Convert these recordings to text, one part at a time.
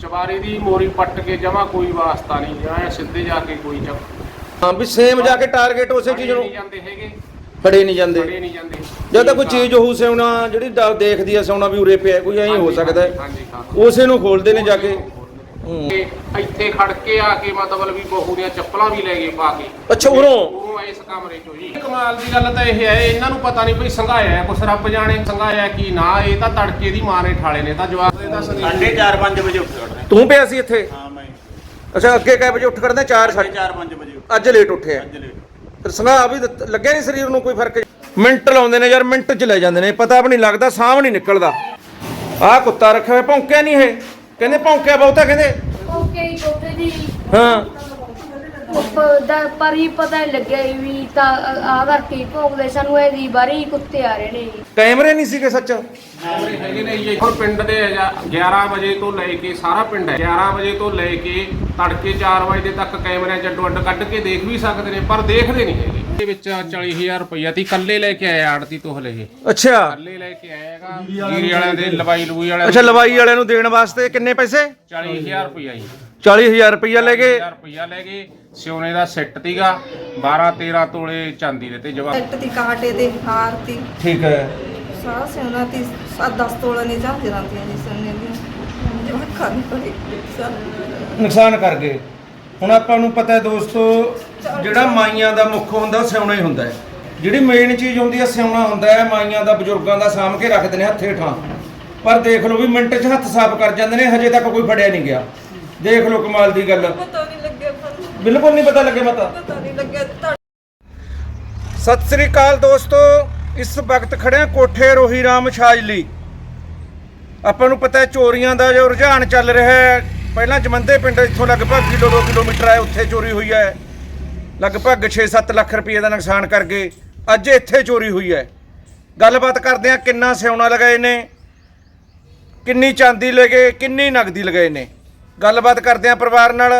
ਚਵਾਰੀ ਦੀ ਮੋਰੀ ਪੱਟ ਕੇ ਜਮਾ ਕੋਈ ਵਾਸਤਾ ਨਹੀਂ ਐ ਸਿੱਧੇ ਜਾ ਕੇ ਕੋਈ ਚੱਕ। ਹਾਂ ਵੀ ਸੇਮ ਜਾ ਕੇ ਟਾਰਗੇਟ ਉਸੇ ਚੀਜ਼ ਨੂੰ। ਨਹੀਂ ਜਾਂਦੇ ਹੈਗੇ। ਫੜੇ ਨਹੀਂ ਜਾਂਦੇ। ਫੜੇ ਨਹੀਂ ਜਾਂਦੇ। ਜਦ ਤੱਕ ਕੋਈ ਚੀਜ਼ ਹੋਊ ਸਿਉਣਾ ਜਿਹੜੀ ਡ- ਦੇਖਦੀ ਆ ਸਿਉਣਾ ਵੀ ਉਰੇ ਪਿਆ ਕੋਈ ਐਂ ਹੋ ਸਕਦਾ ਹੈ। ਹਾਂਜੀ ਹਾਂ। ਉਸੇ ਨੂੰ ਖੋਲਦੇ ਨੇ ਜਾ ਕੇ। ਹੂੰ। ਤੇ ਇੱਥੇ ਖੜ ਕੇ ਆ ਕੇ ਮਤਲਬ ਵੀ ਬਹੂ ਦੀਆਂ ਚੱਪਲਾਂ ਵੀ ਲੈ ਗਏ ਪਾ ਕੇ। ਅੱਛਾ ਉਰੋਂ? ਉਹ ਇਸ ਕਮਰੇ ਚੋਂ ਜੀ। ਕਮਾਲ ਦੀ ਗੱਲ ਤਾਂ ਇਹ ਹੈ ਇਹਨਾਂ ਨੂੰ ਪਤਾ ਨਹੀਂ ਭਈ ਸੰਘਾਇਆ ਹੈ ਕੁਛ ਰੱਬ ਜਾਣੇ ਸੰਘਾਇਆ ਕੀ ਨਾ ਇਹ ਤਾਂ ਤੜਕੇ ਦੀ ਮਾਂ ਨੇ ਠਾਲੇ ਨੇ ਤਾਂ ਜਵਾਬ ਦੇ ਦੱਸ ਦੇ ਸਾਢੇ 4-5 ਵਜੇ ਉੱਠ ਖੜਦੇ ਤੂੰ ਪਿਆ ਸੀ ਇੱਥੇ? ਹਾਂ ਮੈਂ ਅੱਛਾ ਅੱਗੇ ਕੈ ਵਜੇ ਉੱਠ ਕਰਦੇ 4 ਸਾਢੇ 4-5 ਵਜੇ ਉੱਠ। ਅੱਜ ਲੇਟ ਉੱਠਿਆ ਅੱਜ ਲੇਟ ਫਿਰ ਸੰਘਾ ਵੀ ਦਿੱਤ- ਲੱਗਿਆ ਨਹੀਂ ਸਰੀਰ ਨੂੰ ਕੋਈ ਫ਼ਰਕ? ਮਿੰਟ ਲਾਉਂਦੇ ਨੇ ਯਾਰ ਮਿੰਟ ਚ ਲੈ ਜਾਂਦੇ ਨੇ। ਪਤਾ ਵੀ ਨਹੀਂ ਲੱਗਦਾ ਸਾਹ ਵੀ ਨਹੀਂ ਨਿਕਲਦਾ। ਆਹ ਕੁੱਤਾ ਰੱਖਿਆ ਹੋਇਆ ਭੌਂਕਿਆ ਨਹੀਂ ਇਹ। ਕਹਿੰਦੇ ਭੌਂਕਿਆ ਬਹੁਤਾ ਕਹਿੰਦੇ। ਓਕੇ ਕੋਤੇ ਦੀ ਹਾਂ। ਦਾ ਪਰ ਹੀ ਪਤਾ ਨਹੀਂ ਲੱਗਿਆ ਵੀ ਤਾਂ ਆ ਕਰਕੇ ਹੀ ਭੋਗਦੇ। ਸਾਨੂੰ ਇਹਦੀ ਬਾਰੀ ਕੁੱਤੇ ਆ ਰਹੇ ਨੇ ਜੀ। ਕੈਮਰੇ ਨਹੀਂ ਸੀਗੇ ਸੱਚ? ਕੈਮਰੇ ਹੈਗੇ ਨੇ ਜੀ ਹੁਣ ਪਿੰਡ ਦੇ ਹੈਗਾ। 11 ਵਜੇ ਤੋਂ ਲੈ ਕੇ ਸਾਰਾ ਪਿੰਡ ਹੈ। 11 ਵਜੇ ਤੋਂ ਲੈ ਕੇ ਤੜਕੇ 4 ਵਜੇ ਤੱਕ ਕੈਮਰਿਆਂ 'ਚ ਅੱਡੋ ਅੱਡ ਕੱਢ ਕੇ ਦੇਖ ਵੀ ਸਕਦੇ ਨੇ ਪਰ ਦੇਖਦੇ ਨਹੀਂ ਹੈਗੇ। ਇਹਦੇ ਵਿੱਚ 40000 ਰੁਪਈਆ ਤੀ ਕੱਲੇ ਲੈ ਕੇ ਆਇਆ ਆੜਤੀ ਤੋਂ ਹਲੇ ਇਹ। ਅੱਛਾ। ਕੱਲੇ ਲੈ ਕੇ ਆਏਗਾ ਜੀਰੀ ਵਾਲਿਆਂ ਦੇ ਲਵਾਈ ਲਵੂਈ ਵਾਲਿਆਂ ਅੱਛਾ ਲਵਾਈ ਵਾਲਿਆਂ ਨੂੰ ਦੇਣ ਵਾਸਤੇ ਕਿੰਨੇ ਪੈਸੇ? 40000 ਰੁਪਈਆ ਜੀ। 40000 ਰੁਪਈਆ ਲੈ ਗਏ। 40000 ਰੁਪਈਆ ਲੈ ਗਏ। ਸਿਉਨੇ ਦਾ ਸੈੱਟ ਤੀਗਾ 12 13 ਤੋਲੇ ਚਾਂਦੀ ਦੇ ਤੇ ਜਵਾਬ ਸੈੱਟ ਦੀ ਕਾਂਟੇ ਤੇ ਹਾਰ ਤੀ ਠੀਕ ਹੈ। ਸਾਰਾ ਸਿਉਣਾ ਤੀ 7-10 ਤੋਲੇ ਨੇ ਝਾਂਜਰਾਂ ਦੀਆਂ ਜੀ ਸੋਨੇ ਦੀਆਂ। ਜਮਾ ਖਾਣ ਪੜੇ ਨੁਕਸਾਨ। ਕਰ ਗਏ। ਹੁਣ ਆਪਾਂ ਨੂੰ ਪਤਾ ਹੈ ਦੋਸਤੋ ਜਿਹੜਾ ਮਾਈਆਂ ਦਾ ਮੁੱਖ ਹੁੰਦਾ ਸਿਉਣਾ ਹੀ ਹੁੰਦਾ ਹੈ। ਜਿਹੜੀ ਮੇਨ ਚੀਜ਼ ਹੁੰਦੀ ਹੈ ਸਿਉਣਾ ਹੁੰਦਾ ਹੈ। ਮਾਈਆਂ ਦਾ ਬਜ਼ੁਰਗਾਂ ਦਾ ਸਾਂਭ ਕੇ ਰੱਖਦੇ ਨੇ ਹੱਥੇ ਠਾਂ। ਪਰ ਦੇਖ ਲਓ ਵੀ ਮਿੰਟ 'ਚ ਹੱਥ ਸਾਫ਼ ਕਰ ਜਾਂਦੇ ਨੇ ਹਜੇ ਤੱਕ ਕੋਈ ਫੜਿਆ ਨਹੀਂ ਗਿਆ। ਦੇਖ ਲਓ ਕਮਾਲ ਦੀ ਗੱਲ। ਪਤਾ ਨਹੀਂ ਲੱਗਿਆ ਸਾਨੂੰ ਬਿਲਕੁਲ ਨਹੀਂ ਪਤਾ ਲੱਗੇ ਮਤਾ। ਪਤਾ ਨਹੀਂ ਲੱਗਿਆ ਸਤਿ ਸ੍ਰੀ ਅਕਾਲ ਦੋਸਤੋ ਇਸ ਵਕਤ ਖੜਿਆ ਕੋਠੇ ਰੋਹੀ ਰਾਮ ਛਾਜਲੀ ਆਪਾਂ ਨੂੰ ਪਤਾ ਹੈ ਚੋਰੀਆਂ ਦਾ ਜੋ ਰੁਝਾਨ ਚੱਲ ਰਿਹਾ ਹੈ। ਪਹਿਲਾਂ ਜਮੰਦੇ ਪਿੰਡ ਇੱਥੋਂ ਲਗਭਗ ਕਿਲੋ 2 ਕਿਲੋਮੀਟਰ ਹੈ ਉੱਥੇ ਚੋਰੀ ਹੋਈ ਹੈ। ਲਗਭਗ 6-7 ਲੱਖ ਰੁਪਏ ਦਾ ਨੁਕਸਾਨ ਕਰ ਗਏ। ਅੱਜ ਇੱਥੇ ਚੋਰੀ ਹੋਈ ਹੈ। ਗੱਲਬਾਤ ਕਰਦੇ ਆ ਕਿੰਨਾ ਸਿਉਣਾ ਲਗਾਏ ਨੇ ਕਿੰਨੀ ਚਾਂਦੀ ਲੈ ਗਏ ਕਿੰਨੀ ਨਗਦੀ ਲਗਾਏ ਨੇ। ਗੱਲਬਾਤ ਕਰਦੇ ਆ ਪਰਿਵਾਰ ਨਾਲ।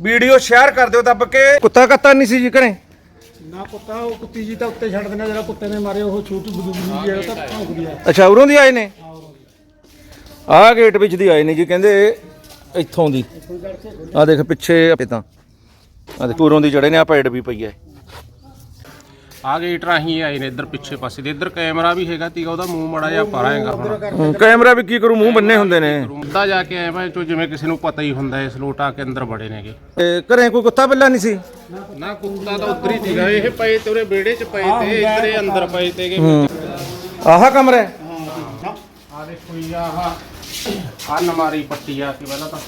ਵੀਡੀਓ ਸ਼ੇਅਰ ਕਰ ਦਿਓ ਦੱਬ ਕੇ। ਕੁੱਤਾ ਕੱਤਾ ਨਹੀਂ ਸੀ ਜੀ ਘਰੇ? ਨਾ ਕੁੱਤਾ ਉਹ ਕੁੱਤੀ ਜੀ ਤਾਂ ਉੱਤੇ ਛੱਡ ਦਿੰਦਾ ਜਿਹੜਾ ਕੁੱਤੇ ਨੇ ਮਾਰੇ ਉਹ ਛੋਟੀ ਬਦੂਗੀ ਜੀ ਉਹ ਤਾਂ ਭੌਂਕਦੀ ਆ ਅੱਛਾ ਉਰੋਂ ਦੀ ਆਏ ਨੇ? ਆਹ ਗੇਟ ਵਿੱਚ ਦੀ ਆਏ ਨੇ ਜੀ ਕਹਿੰਦੇ ਇੱਥੋਂ ਦੀ। ਆ ਦੇਖ ਪਿੱਛੇ ਆਪੇ ਤਾਂ। ਆ ਦੇਖ ਉਰੋਂ ਦੀ ਚੜੇ ਨੇ ਆ ਪੈੜ ਵੀ ਪਈ ਹੈ। ਆ ਗੇਟ ਰਾਹੀਂ ਆਏ ਨੇ ਇੱਧਰ ਪਿੱਛੇ ਪਾਸੇ ਦੇ। ਇੱਧਰ ਕੈਮਰਾ ਵੀ ਹੈਗਾ ਤੀਗਾ ਉਹਦਾ ਮੂੰਹ ਮੜਾ ਜਿਹਾ ਪਾਰਾ ਹੈਗਾ ਹੁਣ ਹੂੰ, ਕੈਮਰਾ ਵੀ ਕੀ ਕਰੂ ਮੂੰਹ ਬੰਨੇ ਹੁੰਦੇ ਨੇ। ਮੁੱਦਾ ਜਾ ਕੇ ਆਏ ਮੈਂ ਚੋ ਜਿਵੇਂ ਕਿਸੇ ਨੂੰ ਪਤਾ ਹੀ ਹੁੰਦਾ ਇਸ ਲੋਟ ਕੇ ਅੰਦਰ ਬੜੇ ਨੇਗੇ। ਤੇ ਘਰੇ ਕੋਈ ਕੁੱਤਾ ਬਿੱਲਾ ਨਹੀਂ ਸੀ? ਨਾ ਕੁੱਤਾ ਤਾਂ ਉੱਧਰ ਹੀ ਸੀਗਾ ਇਹ ਪਏ ਤੇ ਉਹਦੇ ਵਿਹੜੇ 'ਚ ਪਏ ਤੇ ਇੱਧਰ ਇਹ ਅੰਦਰ ਪਏ ਤੇਗੇ ਆਹ ਕਮਰਾ ਹੈ? ਆ ਦੇਖੋ ਜੀ ਆਹ ਆ ਨਮਾਰੀ ਪੱਟੀ ਆ ਕੇ ਪਹਿਲਾਂ ਤਾਂ।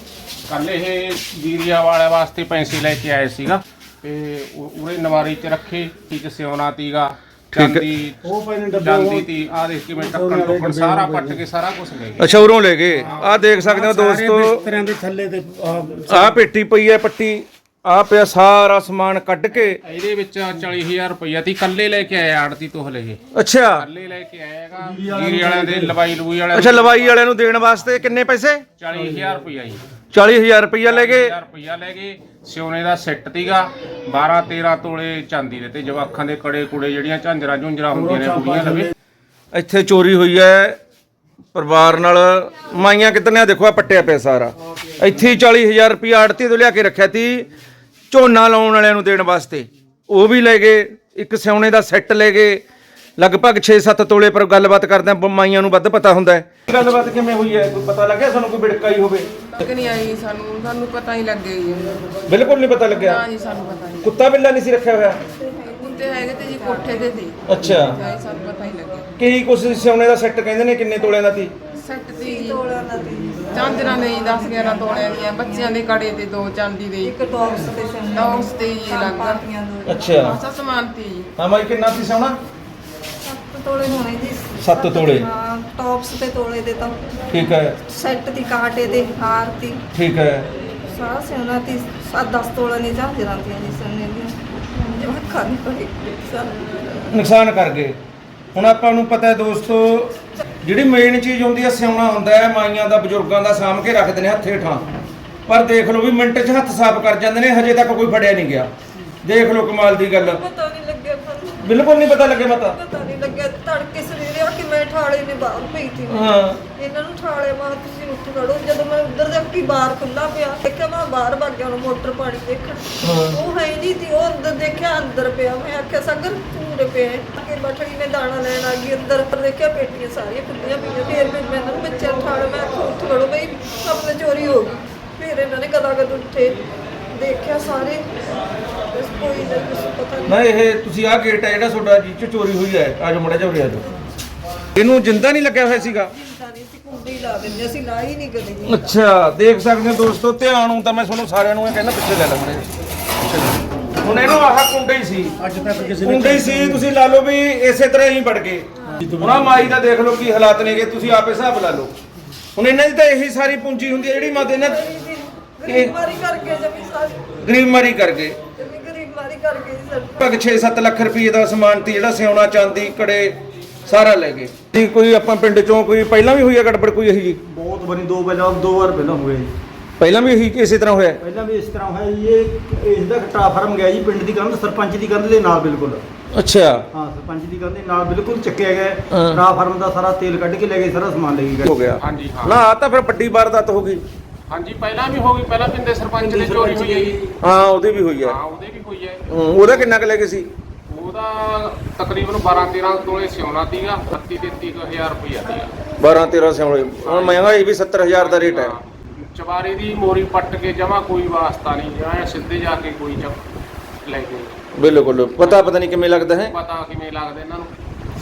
ਕੱਲ ਇਹ ਜੀਰੀਆ ਵਾਲੇ ਵਾਸਤੇ ਪੈਸੇ ਲੈ ਕੇ ਆਏ ਸੀਗਾ। ਤੇ ਉਹ- ਉਹਨੇ ਨਮਾਰੀ 'ਚ ਰੱਖੇ ਠੀਕ ਸਿਉਣਾ ਤੀਗਾ ਚਾਂਦੀ ਉਹ ਪਏ ਨੇ ਡੱਬੇ ਚਾਂਦੀ ਤੀ ਆ ਦੇਖ ਕਿਵੇਂ ਟੱਕਣ ਟੁੱਕਣ ਸਾਰਾ ਪੱਟ ਕੇ ਸਾਰਾ ਕੁਝ ਲੈ ਗਏ। ਅੱਛਾ ਉਰੋਂ ਲੈ ਗਏ? ਆਹ ਦੇਖ ਸਕਦੇ ਹੋ ਦੋਸਤੋ। ਬਿਸਤਰਿਆਂ ਦੇ ਥੱਲੇ ਤੇ ਆਹ, ਆਹ ਪੇਟੀ ਪਈ ਹੈ ਪੱਟੀ। ਆਹ ਪਿਆ ਸਾਰਾ ਸਮਾਨ ਕੱਢ ਕੇ। ਇਹਦੇ ਵਿੱਚ 40000 ਰੁਪਈਆ ਤੀ ਕੱਲੇ ਲੈ ਕੇ ਆਏ ਆੜਤੀ ਤੋਂ ਹਲੇ ਇਹ ਅੱਛਾ। ਕੱਲੇ ਲੈ ਕੇ ਆਏਗਾ ਜੀਰੀ ਵਾਲਿਆਂ ਦੇ ਲਵਾਈ ਲਵੂਈ ਵਾਲਿਆਂ ਅੱਛਾ ਲਵਾਈ ਵਾਲਿਆਂ ਨੂੰ ਦੇਣ ਵਾਸਤੇ ਕਿੰਨੇ ਪੈਸੇ? 40000 ਰੁਪਈਆ ਜੀ। 40000 ਰੁਪਈਆ ਲੈ ਗਏ। 1000 ਰੁਪਈਆ ਲੈ ਗਏ। ਸਿਉਨੇ ਦਾ ਸੈੱਟ ਤੀਗਾ। 12 13 ਤੋਲੇ ਚਾਂਦੀ ਦੇ ਤੇ ਜਵਾਖਾਂ ਦੇ ਕੜੇ ਕੁੜੇ ਜਿਹੜੀਆਂ ਝਾਂਜਰਾਂ ਝੁੰਜਰਾਂ ਹੁੰਦੀਆਂ ਨੇ ਕੁੜੀਆਂ ਲਵੇ ਇੱਥੇ ਚੋਰੀ ਹੋਈ ਹੈ। ਪਰਿਵਾਰ ਨਾਲ ਮਾਈਆਂ ਕਿਤਨੇ ਦੇਖੋ ਆ ਪੱਟਿਆ ਪਿਆ ਸਾਰਾ। ਇੱਥੇ ਹੀ 40000 ਰੁਪਇਆ ਆੜਤੀ ਤੋਂ ਲਿਆ ਕੇ ਰੱਖਿਆ ਤੀ। ਝੋਨਾ ਲਾਉਣ ਵਾਲਿਆਂ ਨੂੰ ਦੇਣ ਵਾਸਤੇ। ਉਹ ਵੀ ਲੈ ਗਏ। ਇੱਕ ਸਿਉਣੇ ਦਾ ਸੈੱਟ ਲੈ ਗਏ। ਲਗਭਗ 6-7 ਤੋਲੇ ਪਰ ਗੱਲਬਾਤ ਕਰਦੇ ਆ ਮਾਈਆਂ ਨੂੰ ਵੱਧ ਪਤਾ ਹੁੰਦਾ ਹੈ। ਗੱਲਬਾਤ ਕਿਵੇਂ ਹੋਈ ਹੈ? ਕੋਈ ਪਤਾ ਲੱਗਿਆ ਸਾਨੂੰ ਕੋਈ ਬਿੜਕਾਈ ਹੋਵੇ? ਕਿ ਨਹੀਂ ਆਈ ਸਾਨੂੰ ਸਾਨੂੰ ਪਤਾ ਹੀ ਲੱਗਿਆ ਜੀ ਬਿਲਕੁਲ ਨਹੀਂ ਪਤਾ ਲੱਗਿਆ? ਜੀ ਸਾਨੂੰ ਪਤਾ ਨਹੀਂ। ਕੁੱਤਾ ਬਿੱਲਾ ਨਹੀਂ ਸੀ ਰੱਖਿਆ ਹੋਇਆ? ਕੁੱਤੇ ਹੈਗੇ ਤੇ ਜੀ ਕੋਠੇ ਤੇ ਸੀ। ਅੱਛਾ। ਨਹੀਂ ਸਾਨੂੰ ਪਤਾ ਹੀ ਲੱਗਿਆ। ਕੀ ਕੁਛ ਸਿਉਣੇ ਦਾ ਸੈੱਟ ਕਹਿੰਦੇ ਨੇ ਕਿੰਨੇ ਤੋਲਿਆਂ ਦਾ ਸੀ? ਸੈੱਟ ਤੇ ਜੀ ਚਾਂਦਰਾਂ ਦੇ 10 11 ਤੋਲਿਆਂ ਦੀਆਂ ਬੱਚਿਆਂ ਦੇ ਕੜੇ ਤੇ ਦੋ ਚਾਂਦੀ ਦੇ। ਇੱਕ ਟੌਪਸ ਤੇ ਡੌਗਸ ਤੇ ਜੀ ਲੱਗ ਪਾਤੀਆਂ ਦੋ। ਅੱਛਾ। ਸਮਾਨ ਤੇ ਜੀ ਹਾਂ ਮਾਈ ਕਿੰਨਾ ਸੀ ਸੋਨਾ ਤੋਲੇ ਹੋਣੇ ਜੀ। 7 ਤੋਲੇ? ਹਾਂ ਟੌਪਸ ਤੇ ਤੋਲੇ ਦੇ ਤਾਂ। ਠੀਕ ਹੈ। ਸੈੱਟ ਦੀ ਕਾਂਟੇ ਤੇ ਹਾਰ ਤੀ ਠੀਕ ਹੈ। ਸਾਰਾ ਸਿਉਣਾ ਤੀ 7-10 ਤੋਲੇ ਨੇ ਝਾਂਜਰਾਂ ਦੀਆਂ। ਜੀ ਸੋਨੇ ਖਾਣ ਪੜੇ ਨੁਕਸਾਨ ਕਰ ਗਏ। ਹੁਣ ਆਪਾਂ ਨੂੰ ਪਤਾ ਹੈ ਦੋਸਤੋ ਜਿਹੜੀ ਮੇਨ ਚੀਜ਼ ਹੁੰਦੀ ਹੈ ਸਿਉਣਾ ਹੁੰਦਾ ਹੈ ਮਾਈਆਂ ਦਾ ਬਜ਼ੁਰਗਾਂ ਦਾ ਸਾਂਭ ਕੇ ਰੱਖਦੇ ਨੇ ਹੱਥੇ ਠਾਂ। ਪਰ ਦੇਖ ਲਓ ਵੀ ਮਿੰਟ 'ਚ ਹੱਥ ਸਾਫ਼ ਕਰ ਜਾਂਦੇ ਨੇ ਹਜੇ ਤੱਕ ਕੋਈ ਫੜਿਆ ਨਹੀਂ ਗਿਆ। ਦੇਖ ਲਓ ਕਮਾਲ ਦੀ ਗੱਲ ਪਤਾ ਨਹੀਂ ਲੱਗਿਆ ਸਾਨੂੰ ਬਿਲਕੁਲ ਨਹੀਂ ਪਤਾ ਲੱਗੇ ਮਤਾ। ਪਤਾ ਨਹੀਂ ਲੱਗਿਆ ਤੜਕੇ ਸਵੇਰੇ ਆ ਕੇ ਮੈਂ ਠਾਲੇ ਨੇ ਬਾਹਰ ਪਈ ਸੀ। ਮੈਂ। ਹਾਂ। ਇਹਨਾਂ ਨੂੰ ਠਾਲੇ ਮਾਰ ਤੁਸੀਂ ਉੱਠ ਖੜੋ। ਜਦੋਂ ਮੈਂ ਉੱਧਰ ਜਾ ਕੇ ਬਾਹਰ ਖੁੱਲਾ ਪਿਆ ਦੇਖਿਆ ਮੈਂ ਬਾਹਰ ਭੱਗ ਗਿਆ ਉਹਨੂੰ ਮੋਟਰ ਪਾਣੀ ਦੇਖਣ। ਉਹ ਹੈ ਨਹੀਂ ਸੀ ਉਹ ਅੰਦਰ ਦੇਖਿਆ ਅੰਦਰ ਪਿਆ। ਮੈਂ ਆਖਿਆ ਸਗਰ ਪੂਰੇ ਪਿਆ। ਅੱਗੇ ਬਠੜੀ ਨੇ ਦਾਣਾ ਲੈਣ ਆ ਗਈ ਅੰਦਰ ਪਰ ਦੇਖਿਆ ਪੇਟੀਆਂ ਸਾਰੀਆਂ ਖੁੱਲੀਆਂ ਪਈਆਂ। ਫਿਰ ਮੈਂ ਇਹਨਾਂ ਨੂੰ ਬੱਚਿਆਂ ਨੂੰ ਠਾਲੇ ਮੈਂ ਉੱਠ ਖੜੋ ਬਈ ਆਪਣੇ ਚੋਰੀ ਹੋ ਗਈ। ਫਿਰ ਇਹਨਾਂ ਨੇ ਕਦਾ ਕਦ ਉੱਠੇ। ਦੇਖਿਆ ਸਾਰੇ। ਬਸ ਕੋਈ ਨਾ ਕੁਛ ਪਤਾ ਨਹੀਂ ਨਾ ਇਹ ਤੁਸੀਂ ਆਹ ਗੇਟ ਹੈ ਜਿਹੜਾ ਤੁਹਾਡਾ ਜੀ ਚ ਚੋਰੀ ਹੋਈ ਹੈ ਆਜੋ ਮੜਾ ਜਾ ਉਰੇ ਆਜੋ ਇਹਨੂੰ ਜਿੰਦਾ ਨਹੀਂ ਲੱਗਿਆ ਹੋਇਆ ਸੀਗਾ? ਜਿੰਦਾ ਨਹੀਂ ਸੀ ਕੁੰਡੀ ਲਾ ਦਿੰਦੇ ਅਸੀਂ ਲਾਈ ਨਹੀਂ ਕਦੇ ਜੀ ਅੱਛਾ ਦੇਖ ਸਕਦੇ ਹੋ ਦੋਸਤੋ ਧਿਆਨ ਨੂੰ ਤਾਂ ਮੈਂ ਤੁਹਾਨੂੰ ਸਾਰਿਆਂ ਨੂੰ ਇਹ ਕਹਿੰਦਾ ਪਿੱਛੇ ਲੈ ਲਵਾਂਗੇ ਹੁਣ। ਇਹਨੂੰ ਆਹ ਕੁੰਡੇ ਹੀ ਸੀ। ਅੱਜ ਤੱਕ ਕਿਸੇ ਨੇ ਕੁੰਡੇ ਹੀ ਸੀ ਤੁਸੀਂ ਲਾ ਲਓ ਵੀ ਇਸੇ ਤਰ੍ਹਾਂ ਹੀ ਵੜ ਗਏ। ਹੁਣ ਆਹ ਮਾਈ ਦਾ ਦੇਖ ਲਓ ਕੀ ਹਾਲਾਤ ਨੇਗੇ ਤੁਸੀਂ ਆਪੇ ਹਿਸਾਬ ਲਾ ਲਓ। ਹੁਣ ਇਹਨਾਂ ਦੀ ਤਾਂ ਇਹੀ ਸਾਰੀ ਪੂੰਜੀ ਹੁੰਦੀ ਹੈ ਜਿਹੜੀ ਮਾਤੇ ਇਹਨਾਂ ਗਰੀਬ ਮਾਰੀ ਕਰਕੇ ਜਮੀ ਸਾਰੀ ਗਰੀਬ ਮਾਰੀ ਕਰ ਗਏ ਜਮੀ ਗਰੀਬ ਮਾਰੀ ਕਰਕੇ ਜੀ ਸਰ ਲਗਭਗ 6-7 ਲੱਖ ਰੁਪਏ ਦਾ ਸਮਾਨ ਤੀ ਜਿਹੜਾ ਸਿਉਣਾ ਚਾਂਦੀ ਕੜੇ ਸਾਰਾ ਲੈ ਗਏ। ਜੀ ਕੋਈ ਆਪਾਂ ਪਿੰਡ ਚੋਂ ਕੋਈ ਪਹਿਲਾਂ ਵੀ ਹੋਈ ਹੈ ਗੜਬੜ ਕੋਈ ਇਹੀ ਜੀ? ਬਹੁਤ ਬਣੀ ਦੋ ਪਹਿਲਾਂ ਦੋ ਵਾਰ ਪਹਿਲਾਂ ਹੋਏ ਜੀ। ਪਹਿਲਾਂ ਵੀ ਇਹੀ ਇਸੇ ਤਰ੍ਹਾਂ ਹੋਇਆ? ਪਹਿਲਾਂ ਵੀ ਇਸ ਤਰ੍ਹਾਂ ਹੋਇਆ ਜੀ ਇਹ ਇਸ ਦਾ ਟਰਾਫਾਰਮ ਗਿਆ ਜੀ ਪਿੰਡ ਦੀ ਕੰਧ ਸਰਪੰਚ ਦੀ ਕੰਧ ਦੇ ਨਾਲ ਬਿਲਕੁਲ। ਅੱਛਾ। ਹਾਂ ਸਰਪੰਚ ਦੀ ਕੰਧ ਦੇ ਨਾਲ ਬਿਲਕੁਲ ਚੱਕਿਆ ਗਿਆ। ਹਾਂ। ਟਰਾਫਾਰਮ ਦਾ ਸਾਰਾ ਤੇਲ ਕੱਢ ਕੇ ਲੈ ਗਏ ਸਾਰਾ ਸਮਾਨ ਲੈ ਕੇ ਗਏ। ਹੋ ਗਿਆ। ਹਾਂਜੀ ਹਾਂ। ਨਾ ਆ ਤਾਂ ਫਿਰ ਵੱਡੀ ਵਾਰਦਾਤ ਹੋ ਗਈ। ਹਾਂਜੀ ਪਹਿਲਾਂ ਵੀ ਹੋ ਗਈ ਪਹਿਲਾਂ ਪਿੰਡੇ ਸਰਪੰਚ ਦੇ ਚੋਰੀ ਹੋਈ ਹੈ ਜੀ। ਹਾਂ ਉਹਦੀ ਵੀ ਹੋਈ ਹੈ। ਹਾਂ ਉਹਦੇ ਵੀ ਹੋਈ ਹੈ। ਹੂੰ, ਉਹਦਾ ਕਿੰਨਾ ਕੁ ਲੈ ਗਏ ਸੀ? ਉਹਦਾ ਤਕਰੀਬਨ 12 13 ਤੋਲੇ ਸਿਉਣਾ ਸੀਗਾ 32 33 ਹਜ਼ਾਰ ਰੁਪਇਆ ਸੀਗਾ। 12 13 ਸਿਉਣੇ। ਹੁਣ ਮਹਿੰਗਾ ਇਹ ਵੀ 70000 ਦਾ ਰੇਟ ਹੈ। ਹਾਂ। ਚਵਾਰੀ ਦੀ ਮੋਰੀ ਪੱਟ ਕੇ ਜਮਾ ਕੋਈ ਵਾਸਤਾ ਨਹੀਂ ਜਾਂ ਸਿੱਧੇ ਜਾ ਕੇ ਕੋਈ ਚੱਕ ਲੈ ਗਏ ਬਿਲਕੁਲ ਪਤਾ ਪਤਾ ਨਹੀਂ ਕਿਵੇਂ ਲੱਗਦਾ ਹੈ। ਪਤਾ ਕਿਵੇਂ ਲੱਗਦਾ ਇਹਨਾਂ ਨੂੰ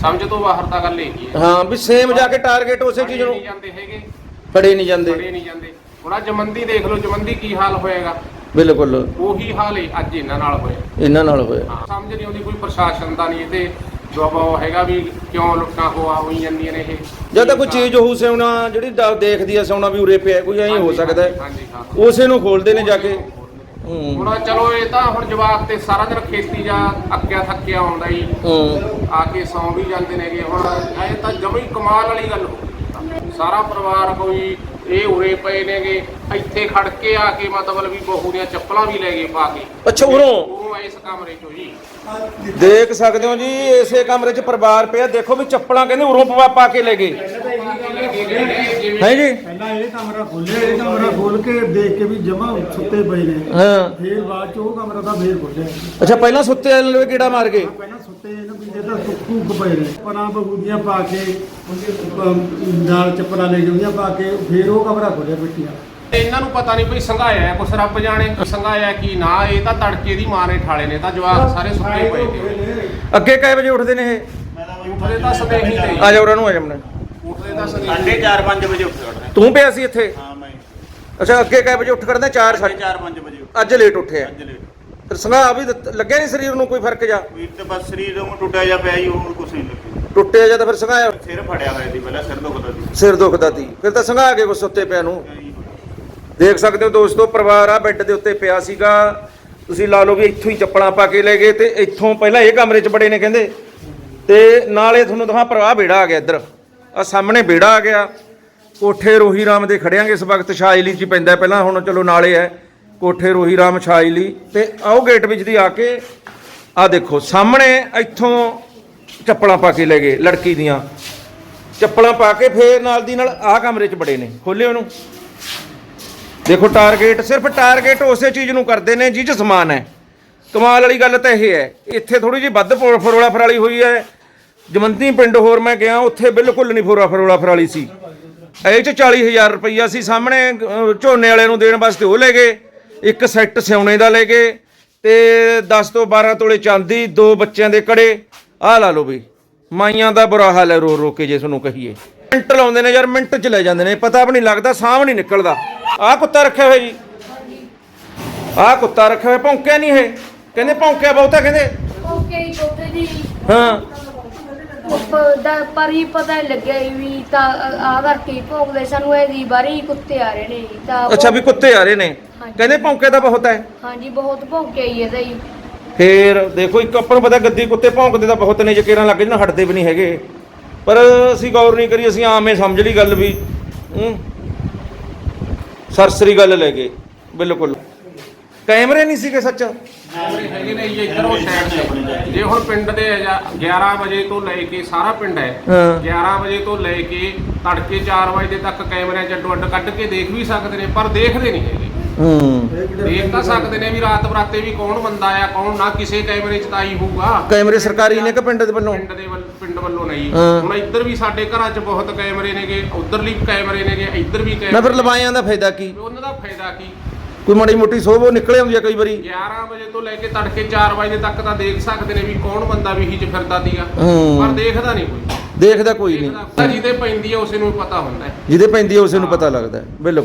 ਸਮਝ ਤੋਂ ਬਾਹਰ ਤਾਂ ਗੱਲ ਹੈਗੀ ਹੈ। ਹਾਂ ਵੀ ਸੇਮ ਜਾ ਕੇ ਟਾਰਗੇਟ ਉਸੇ ਚੀਜ਼ ਫੜੇ ਨੂੰ। ਨਹੀਂ ਜਾਂਦੇ ਹੈਗੇ। ਫੜੇ ਨਹੀਂ ਜਾਂਦੇ। ਫੜੇ ਨਹੀਂ ਜਾਂਦੇ। ਹੁਣ ਜਮੰਦੀ ਦੇਖ ਲਓ ਜਮੰਦੀ ਕੀ ਹਾਲ ਹੋਏਗਾ? ਬਿਲਕੁਲ। ਉਹੀ ਹਾਲ ਹੈ ਅੱਜ ਇਹਨਾਂ ਨਾਲ ਹੋਇਆ। ਇਹਨਾਂ ਨਾਲ ਹੋਇਆ। ਹਾਂ, ਸਮਝ ਨਹੀਂ ਆਉਂਦੀ ਕੋਈ ਪ੍ਰਸ਼ਾਸਨ ਦਾ ਨਹੀਂ ਇਹਦੇ ਜਵਾਬ ਹੈਗਾ ਵੀ ਕਿਉਂ ਲੁੱਟਾਂ ਹੋਆ ਹੋਈ ਜਾਂਦੀਆਂ ਨੇ ਇਹ। ਜਦ ਤੱਕ ਕੋਈ ਚੀਜ਼ ਹੋਊ ਸਿਉਣਾ ਜਿਹੜੀ ਦ- ਦੇਖਦੀ ਆ ਸਿਉਣਾ ਵੀ ਉਰੇ ਪਿਆ ਕੋਈ ਐਂ ਹੋ ਹਾਂਜੀ, ਸਕਦਾ। ਹੈ ਹਾਂਜੀ ਹਾਂ। ਉਸੇ ਨੂੰ ਖੋਲਦੇ ਨੇ ਜਾ ਕੇ। ਹੂੰ। ਹੁਣ ਚਲੋ ਇਹ ਤਾਂ ਹੁਣ ਜਵਾਕ ਤੇ ਸਾਰਾ ਦਿਨ ਖੇਤੀ ਜਾਂ ਅੱਕਿਆ ਥੱਕਿਆ ਆਉਂਦਾ ਹੀ। ਹੂੰ। ਆ ਕੇ ਸੌਂ ਵੀ ਜਾਂਦੇ ਨੇਗੇ। ਹੁਣ ਇਹ ਤਾਂ ਜਮੀ ਕਮਾਲ ਵਾਲੀ ਗੱਲ ਹੋ ਗਈ। ਸਾਰਾ ਪਰਿਵਾਰ ਕੋਈ ਇਹ ਉਰੇ ਪਏ ਨੇਗੇ ਇੱਥੇ ਖੜ ਕੇ ਆ ਕੇ ਮਤਲਬ ਵੀ ਬਹੂ ਦੀਆਂ ਚੱਪਲਾਂ ਵੀ ਲੈ ਗਏ ਪਾ ਕੇ। ਅੱਛਾ ਉਰੋਂ? ਉਹ ਇਸ ਕਮਰੇ ਚੋਂ ਜੀ। ਦੇਖ ਸਕਦੇ ਹੋ ਜੀ ਇਸੇ ਕਮਰੇ 'ਚ ਪਰਿਵਾਰ ਪਿਆ। ਦੇਖੋ ਵੀ ਚੱਪਲਾਂ ਕਹਿੰਦੇ ਉਰੋਂ ਪਵਾ ਪਾ ਕੇ ਲੈ ਗਏ। ਹੈ ਜੀ ਪਹਿਲਾਂ ਇਹ ਕਮਰਾ ਖੋਲਿਆ ਇਹ ਕਮਰਾ ਖੋਲ ਕੇ ਦੇਖ ਕੇ ਵੀ ਜਮਾ ਸੁੱਤੇ ਪਏ ਨੇ। ਹਾਂ। ਫੇਰ ਬਾਅਦ ਚ ਉਹ ਕਮਰਾ ਤਾਂ ਫੇਰ ਖੋਲਿਆ। ਅੱਛਾ ਪਹਿਲਾਂ ਸੁੱਤੇ ਵਾਲੇ ਨੂੰ ਵੀ ਕੀੜਾ ਮਾਰ ਗਏ ਪਹਿਲਾਂ ਸੁੱਤੇ ਇਹਨਾਂ ਵੀ ਤਾਂ ਸੁੱਕ ਪਏ ਨੇ। ਪਰਾਂ ਬਹੂਦੀਆਂ ਪਾ ਕੇ ਅਮ, ਨਾਲ ਚੱਪਲਾਂ ਲੈ ਗਈਆਂ ਪਾ ਕੇ ਫੇਰ ਉਹ ਕਮਰਾ ਖੋਲਿਆ ਬੇਟੀਆਂ ਤੇ ਇਹਨਾਂ ਨੂੰ ਪਤਾ ਨਹੀਂ ਭਈ ਸੰਘਾਇਆ ਕੁਛ ਰੱਬ ਜਾਣੇ ਸੰਘਾਇਆ ਕੀ ਨਾ ਇਹ ਤਾਂ ਤੜਕੇ ਦੀ ਮਾਂ ਨੇ ਠਾਲੇ ਨੇ ਤਾਂ ਜਵਾਕ ਸਾਰੇ ਸੁੱਤੇ ਪਏ ਅੱਗੇ ਕਈ ਵਜੇ ਉੱਠਦੇ ਨੇ ਇਹ? ਉੱਠਦੇ ਤਾਂ ਸਦੇਹੀ ਤੇ ਆ ਜਾ ਉਹਨਾਂ ਨੂੰ ਆ ਤਾਂ ਸਾਢੇ ਸਦੇਹੀ 4-5 ਵਜੇ ਉੱਠ ਖੜਦੇ ਤੂੰ ਪਿਆ ਸੀ ਇੱਥੇ? ਹਾਂ ਮੈਂ। ਅੱਛਾ ਅੱਗੇ ਕਈ ਵਜੇ ਉੱਠ ਕਰਦੇ 4 ਸਾਢੇ 4-5 ਵਜੇ ਉੱਠ। ਅੱਜ ਲੇਟ ਉੱਠਿਆ ਅੱਜ ਲੇਟ ਫਿਰ ਸੰਘਾ ਵੀ ਦਿੱਤ- ਲੱਗਿਆ ਨਹੀਂ ਸਰੀਰ ਨੂੰ ਕੋਈ ਫ਼ਰਕ ਜਾ? ਵੀਰ ਤੇ ਬਸ ਸਰੀਰ ਨੂੰ ਟੁੱਟਿਆ ਜਾ ਪਿਆ ਜੀ ਹੋਰ ਕੁਛ ਨਹੀਂ ਲੱਗਿਆ। ਟੁੱਟਿਆ ਜਾਂ ਤਾਂ ਫਿਰ ਸੰਘਾਇਆ ਸਿਰ ਫੜਿਆ ਹੋਇਆ ਸੀ ਪਹਿਲਾਂ ਸਿਰ ਦੁਖਦਾ ਸੀ। ਸਿਰ ਦੁਖਦਾ ਸੀ। ਫਿਰ ਤਾਂ ਸੰਘਾ ਕੇ ਕੋ ਸੁੱਤੇ ਪਿਆ ਨੂੰ। ਦੇਖ ਸਕਦੇ ਹੋ ਦੋਸਤੋ ਪਰਿਵਾਰ ਆ ਬੈੱਡ ਦੇ ਉੱਤੇ ਪਿਆ ਸੀਗਾ। ਤੁਸੀਂ ਲਾ ਲਓ ਵੀ ਇੱਥੋਂ ਹੀ ਚੱਪਲਾਂ ਪਾ ਕੇ ਲੈ ਗਏ ਤੇ ਇੱਥੋਂ ਪਹਿਲਾਂ ਇਹ ਕਮਰੇ 'ਚ ਬੜੇ ਨੇ ਕਹਿੰਦੇ। ਤੇ ਨਾਲੇ ਤੁਹਾਨੂੰ ਦਿਖਾ ਪ੍ਰਵਾਹ ਬੇੜਾ ਆ ਗਿਆ ਇੱਧਰ। ਆ ਸਾਹਮਣੇ ਬੇੜਾ ਆ ਗਿਆ। ਕੋਠੇ ਰੋਹੀ ਰਾਮ ਦੇ ਖੜਿਆਂਗੇ ਇਸ ਵਕਤ ਸ਼ਾਇਲੀ 'ਚ ਹੀ ਪੈਂਦਾ ਪਹਿਲਾਂ ਹੁਣ ਚਲੋ ਨਾਲੇ ਹੈ। ਕੋਠੇ ਰੋਹੀ ਰਾਮ ਸ਼ਾਇਲੀ ਤੇ ਆਓ ਗੇਟ ਵਿੱਚ ਦੀ ਆ ਕੇ ਆ ਦੇਖੋ, ਸਾਹਮਣੇ ਇੱਥੋਂ ਚੱਪਲਾਂ ਪਾ ਕੇ ਲੈ ਗਏ ਲੜਕੀ ਦੀਆਂ। ਚੱਪਲਾਂ ਪਾ ਕੇ ਫੇਰ ਨਾਲ ਦੀ ਨਾਲ ਆਹ ਕਮਰੇ 'ਚ ਬੜੇ ਨੇ। ਖੋਲੇ ਉਹਨੂੰ ਦੇਖੋ ਟਾਰਗੇਟ ਸਿਰਫ ਟਾਰਗੇਟ ਉਸੇ ਚੀਜ਼ ਨੂੰ ਕਰਦੇ ਨੇ ਜਿਹ 'ਚ ਸਮਾਨ ਹੈ। ਕਮਾਲ ਵਾਲੀ ਗੱਲ ਤਾਂ ਇਹ ਹੈ। ਇੱਥੇ ਥੋੜੀ ਜਿਹੀ ਵੱਧ ਫਰੋ- ਫਰੋਲਾ ਫਰਾਲੀ ਹੋਈ ਹੈ। ਜਮੰਤੀ ਪਿੰਡ ਹੋਰ ਮੈਂ ਗਿਆ ਉੱਥੇ ਬਿਲਕੁਲ ਨਹੀਂ ਫਰੋਲਾ ਫਰੋਲਾ ਫਰਾਲੀ ਸੀ। ਇਹ 'ਚ 40000 ਰੁਪਈਆ ਸੀ ਸਾਹਮਣੇ ਝੋਨੇ ਵਾਲੇ ਨੂੰ ਦੇਣ ਵਾਸਤੇ ਉਹ ਲੈ ਗਏ ਇੱਕ ਸੈੱਟ ਸਿਉਣੇ ਦਾ ਲੈ ਗਏ ਤੇ 10 ਤੋਂ 12 ਤੋਲੇ ਚਾਂਦੀ ਦੋ ਬੱਚਿਆਂ ਦੇ ਕੜੇ ਆਹ ਲਾ ਲਓ ਵੀ ਮਾਈਆਂ ਦਾ ਬੁਰਾ ਹਾਲ ਹੈ ਰੋ ਰੋ ਕੇ ਜੇ ਤੁਹਾਨੂੰ ਕਹੀਏ। ਮਿੰਟ ਲਾਉਂਦੇ ਨੇ ਯਾਰ ਮਿੰਟ ਚ ਲੈ ਜਾਂਦੇ ਨੇ ਪਤਾ ਵੀ ਨਹੀਂ ਲੱਗਦਾ ਸਾਹ ਨਹੀਂ ਨਿਕਲਦਾ। ਆਹ ਕੁੱਤਾ ਰੱਖਿਆ ਹੋਇਆ ਜੀ। ਆਹ ਕੁੱਤਾ ਰੱਖਿਆ ਹੋਇਆ ਭੌਂਕਿਆ ਨਹੀਂ ਇਹ। ਕਹਿੰਦੇ ਭੌਂਕਿਆ ਬਹੁਤਾ ਕਹਿੰਦੇ। ਓਕੇ ਕੋਤੇ ਜੀ ਹਾਂ। ਦਾ ਪਰ ਹੀ ਪਤਾ ਨਹੀਂ ਲੱਗਿਆ ਜੀ ਵੀ ਤਾਂ ਆ- ਕਰਕੇ ਹੀ ਭੌਂਕਦੇ। ਸਾਨੂੰ ਇਹਦੀ ਬਾਰੀ ਕੁੱਤੇ ਆ ਰਹੇ ਨੇ ਜੀ, ਤਾਂ ਅੱਛਾ ਵੀ ਕੁੱਤੇ ਆ ਰਹੇ ਨੇ? ਕਹਿੰਦੇ ਭੌਂਕਿਆ ਤਾਂ ਬਹੁਤ ਹੈ। ਹਾਂਜੀ ਬਹੁਤ ਭੌਂਕਿਆ ਹੀ ਇਹਦਾ ਜੀ। ਫੇਰ ਦੇਖੋ ਇੱਕ ਆਪਾਂ ਨੂੰ ਪਤਾ ਗੱਦੀ ਕੁੱਤੇ ਭੌਂਕਦੇ ਤਾਂ ਬਹੁਤ ਨੇ ਜਕੇਰਾਂ ਲੱਗ ਜਣ ਹਟਦੇ ਵੀ ਨਹੀਂ ਹੈਗੇ। ਪਰ ਅਸੀਂ ਗੌਰ ਨਹੀਂ ਕਰੀ ਅਸੀਂ ਆਵੇਂ ਸਮਝ ਲਈ ਗੱਲ ਵੀ ਹੂੰ। ਸਰਸਰੀ ਗੱਲ ਲੈ ਗਏ ਬਿਲਕੁਲ। ਕੈਮਰੇ ਨਹੀਂ ਸੀਗੇ ਸੱਚ। ਕੈਮਰੇ ਹੈਗੇ ਨੇ ਜੀ ਇੱਧਰ ਉਹ ਸਾਈਡ ਤੇ। ਜੇ ਹੁਣ ਪਿੰਡ ਦੇ ਆ ਜਾਂ 11 ਵਜੇ ਤੋਂ ਲੈ ਕੇ ਸਾਰਾ ਪਿੰਡ ਹੈ। ਹਾਂ। 11 ਵਜੇ ਤੋਂ ਲੈ ਕੇ ਤੜਕੇ 4 ਵਜੇ ਤੱਕ ਕੈਮਰਿਆਂ 'ਚ ਅੱਡੋ ਅੱਡ ਕੱਢ ਕੇ ਦੇਖ ਵੀ ਸਕਦੇ ਨੇ ਪਰ ਦੇਖਦੇ ਨਹੀਂ ਹੈਗੇ। ਹੂੰ। ਦੇਖ ਤਾਂ ਸਕਦੇ ਨੇ ਵੀ ਰਾਤ ਬਰਾਤੇ ਵੀ ਕੌਣ ਬੰਦਾ ਆ ਕੌਣ ਨਾ ਕਿਸੇ ਕੈਮਰੇ 'ਚ ਤਾਂ ਹੀ ਹੋਊਗਾ। ਕੈਮਰੇ ਸਰਕਾਰੀ ਨੇ ਕਿ ਪਿੰਡ ਦੇ ਵੱਲੋਂ? ਪਿੰਡ ਦੇ ਵੱਲ ਪਿੰਡ ਵੱਲੋਂ ਨਹੀਂ। ਹਾਂ। ਹੁਣ ਇੱਧਰ ਵੀ ਸਾਡੇ ਘਰਾਂ 'ਚ ਬਹੁਤ ਕੈਮਰੇ ਨੇਗੇ ਉਧਰਲੀ ਕੈਮਰੇ ਨੇਗੇ ਇੱਧਰ ਵੀ ਨਾ ਫਿਰ ਕੈਮਰੇ ਲਵਾਇਆਂ ਦਾ ਫਾਇਦਾ ਕੀ? ਉਹਨਾਂ ਦਾ ਫਾਇਦਾ ਕੀ? ਕੋਈ ਮਾੜੀ ਮੋਟੀ ਸੋਭ ਨਿਕਲੇ ਆਉਂਦੀ ਆ ਕਈ ਵਾਰੀ? 11 ਵਜੇ ਤੋਂ ਲੈ ਕੇ ਤੜਕੇ 4 ਵਜੇ ਤੱਕ ਤਾਂ ਦੇਖ ਸਕਦੇ ਨੇ ਵੀ ਕੌਣ ਬੰਦਾ ਵੀ ਚ ਫਿਰਦਾ ਦੀਗਾ ਹੂੰ। ਪਰ ਦੇਖਦਾ ਨਹੀਂ ਕੋਈ। ਦੇਖਦਾ ਕੋਈ ਨਹੀਂ। ਦੇਖਦਾ ਜਿਹਦੇ ਪੈਂਦੀ ਆ ਉਸੇ ਨੂੰ ਪਤਾ ਹੁੰਦਾ ਹੈ। ਜਿਹਦੇ ਪੈਂਦੀ ਆ ਉਸੇ ਨੂੰ ਪਤਾ ਲੱਗਦਾ ਹੈ। ਬਿਲਕੁਲ।